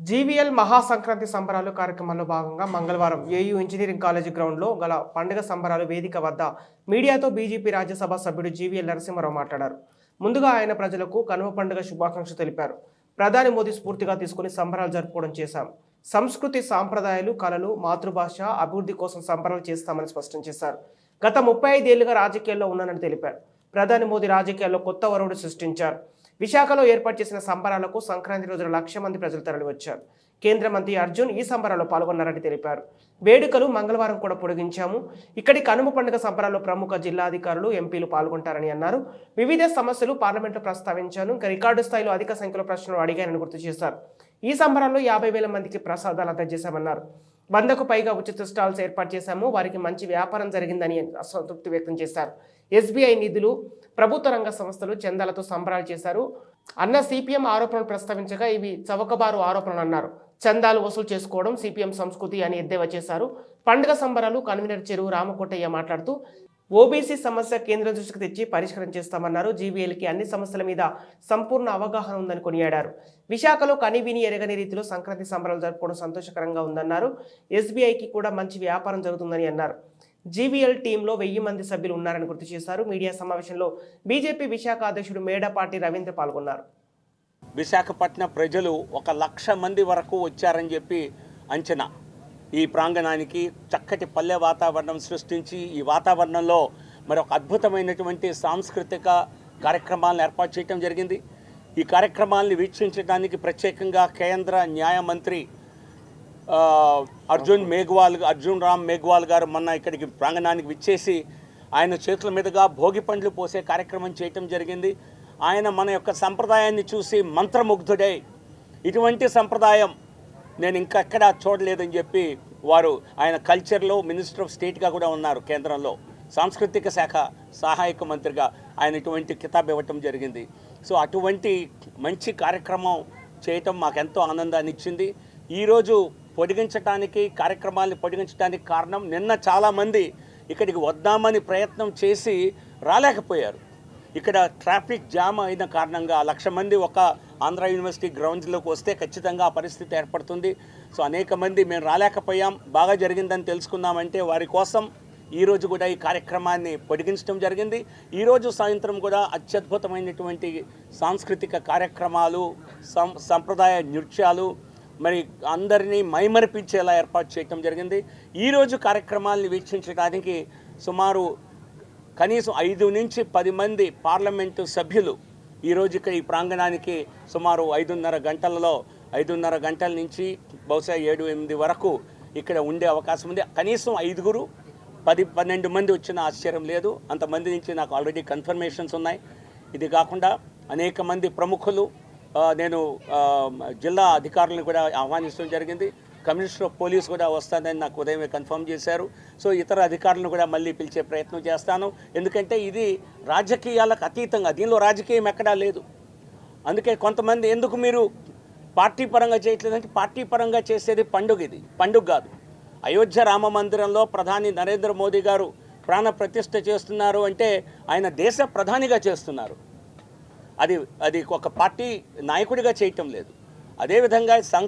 జీవీఎల్ మహాసంక్రాంతి సంబరాలు కార్యక్రమంలో భాగంగా మంగళవారం ఏయూ ఇంజనీరింగ్ కాలేజీ గ్రౌండ్లో గల పండుగ సంబరాలు వేదిక వద్ద మీడియాతో బీజేపీ రాజ్యసభ సభ్యుడు జీవీఎల్ నరసింహారావు మాట్లాడారు. ముందుగా ఆయన ప్రజలకు కనుమ పండుగ శుభాకాంక్షలు తెలిపారు. ప్రధాని మోదీ స్ఫూర్తిగా తీసుకుని సంబరాలు జరుపుకోవడం చేశాం. సంస్కృతి సాంప్రదాయాలు కళలు మాతృభాష అభివృద్ధి కోసం సంబరాలు చేస్తామని స్పష్టం చేశారు. గత ముప్పై ఐదేళ్ళుగా రాజకీయాల్లో ఉన్నానని తెలిపారు. ప్రధాని మోదీ రాజకీయాల్లో కొత్త వరవుడు సృష్టించారు. విశాఖలో ఏర్పాటు చేసిన సంబరాలకు సంక్రాంతి రోజున లక్ష మంది ప్రజలు తరలివచ్చారు. కేంద్ర మంత్రి అర్జున్ ఈ సంబరాల్లో పాల్గొన్నారని తెలిపారు. వేడుకలు మంగళవారం కూడా పొడిగించాము. ఇక్కడి కనుమ పండుగ సంబరాల్లో ప్రముఖ జిల్లాధికారులు ఎంపీలు పాల్గొంటారని అన్నారు. వివిధ సమస్యలు పార్లమెంట్లో ప్రస్తావించాను. ఇంకా రికార్డు స్థాయిలో అధిక సంఖ్యలో ప్రశ్నలు అడిగానని గుర్తు చేశారు. ఈ సంబరాల్లో యాభై వేల మందికి ప్రసాదాలు అందజేశామన్నారు. వందకు పైగా ఉచిత స్టాల్స్ ఏర్పాటు చేశాము. వారికి మంచి వ్యాపారం జరిగిందని అసంతృప్తి వ్యక్తం చేశారు. ఎస్బీఐ నిధులు ప్రభుత్వ రంగ సంస్థలు చందాలతో సంబరాలు చేశారు. అన్న సిపిఎం ఆరోపణలు ప్రస్తావించగా ఇవి చవకబారు ఆరోపణలు అన్నారు. చందాలు వసూలు చేసుకోవడం సిపిఎం సంస్కృతి అని ఎద్దేవా చేశారు. పండుగ సంబరాలు కన్వీనర్ చెరువు రామకోటయ్య మాట్లాడుతూ ఓబీసీ సమస్య కేంద్ర దృష్టికి తెచ్చి పరిష్కారం చేస్తామన్నారు. జీవీఎల్కి అన్ని సమస్యల మీద సంపూర్ణ అవగాహన ఉందని కొనియాడారు. విశాఖలో కనివిని ఎరగని రీతిలో సంక్రాంతి సంబరాలు జరుపుకోవడం సంతోషకరంగా ఉందన్నారు. ఎస్బీఐకి కూడా మంచి వ్యాపారం జరుగుతుందని అన్నారు. జీవీఎల్ టీంలో వెయ్యి మంది సభ్యులు ఉన్నారని గుర్తు చేశారు. మీడియా సమావేశంలో బీజేపీ విశాఖ అధ్యక్షుడు మేడపాటి రవీంద్ర పాల్గొన్నారు. విశాఖపట్నం ప్రజలు ఒక లక్ష మంది వరకు వచ్చారని చెప్పి అంచనా. ఈ ప్రాంగణానికి చక్కటి పల్లె వాతావరణం సృష్టించి ఈ వాతావరణంలో మరి ఒక అద్భుతమైనటువంటి సాంస్కృతిక కార్యక్రమాలను ఏర్పాటు చేయడం జరిగింది. ఈ కార్యక్రమాలను వీక్షించడానికి ప్రత్యేకంగా కేంద్ర న్యాయ మంత్రి అర్జున్ మేఘ్వాల్ అర్జున్ రామ్ మేఘ్వాల్ గారు మొన్న ఇక్కడికి ప్రాంగణానికి విచ్చేసి ఆయన చేతుల మీదుగా భోగి పండ్లు పోసే కార్యక్రమం చేయటం జరిగింది. ఆయన మన యొక్క సంప్రదాయాన్ని చూసి మంత్రముగ్ధుడై ఇటువంటి సంప్రదాయం నేను ఇంకా ఎక్కడా చూడలేదని చెప్పి వారు ఆయన కల్చర్లో మినిస్టర్ ఆఫ్ స్టేట్గా కూడా ఉన్నారు కేంద్రంలో. సాంస్కృతిక శాఖ సహాయక మంత్రిగా ఆయన ఇటువంటి కితాబ్ ఇవ్వటం జరిగింది. సో అటువంటి మంచి కార్యక్రమం చేయటం మాకెంతో ఆనందాన్ని ఇచ్చింది ఈరోజు పొడిగించడానికి కార్యక్రమాన్ని పొడిగించడానికి కారణం నిన్న చాలామంది ఇక్కడికి వద్దామని ప్రయత్నం చేసి రాలేకపోయారు. ఇక్కడ ట్రాఫిక్ జామ్ అయిన కారణంగా లక్ష మంది ఒక ఆంధ్ర యూనివర్సిటీ గ్రౌండ్స్లోకి వస్తే ఖచ్చితంగా ఆ పరిస్థితి ఏర్పడుతుంది. సో అనేక మంది మేము రాలేకపోయాం బాగా జరిగిందని తెలుసుకున్నామంటే వారి కోసం ఈరోజు కూడా ఈ కార్యక్రమాన్ని పొడిగించడం జరిగింది. ఈరోజు సాయంత్రం కూడా అత్యద్భుతమైనటువంటి సాంస్కృతిక కార్యక్రమాలు సం సంప్రదాయ నృత్యాలు మరి అందరినీ మైమరిపించేలా ఏర్పాటు చేయటం జరిగింది. ఈరోజు కార్యక్రమాల్ని వీక్షించడానికి సుమారు కనీసం ఐదు నుంచి పది మంది పార్లమెంటు సభ్యులు ఈరోజు ఇక్కడ ఈ ప్రాంగణానికి సుమారు ఐదున్నర గంటలలో ఐదున్నర గంటల నుంచి బహుశా ఏడు ఎనిమిది వరకు ఇక్కడ ఉండే అవకాశం ఉంది. కనీసం ఐదుగురు పది పన్నెండు మంది వచ్చిన ఆశ్చర్యం లేదు. అంతమంది నుంచి నాకు ఆల్రెడీ కన్ఫర్మేషన్స్ ఉన్నాయి. ఇది కాకుండా అనేక మంది ప్రముఖులు నేను జిల్లా అధికారులను కూడా ఆహ్వానించడం జరిగింది. కమిషనర్ ఆఫ్ పోలీస్ కూడా వస్తానని నాకు ఉదయమే కన్ఫర్మ్ చేశారు. సో ఇతర అధికారులను కూడా మళ్ళీ పిలిచే ప్రయత్నం చేస్తాను. ఎందుకంటే ఇది రాజకీయాలకు అతీతంగా దీనిలో రాజకీయం ఎక్కడా లేదు. అందుకే కొంతమంది ఎందుకు మీరు పార్టీ పరంగా చేయట్లేదంటే పార్టీ పరంగా చేసేది పండుగ ఇది. పండుగ కాదు. అయోధ్య రామ మందిరంలో ప్రధాని నరేంద్ర మోదీ గారు ప్రాణ ప్రతిష్ఠ చేస్తున్నారు అంటే ఆయన దేశ ప్రధానిగా చేస్తున్నారు. అది అది ఒక పార్టీ నాయకుడిగా చేయటం లేదు. అదేవిధంగా సం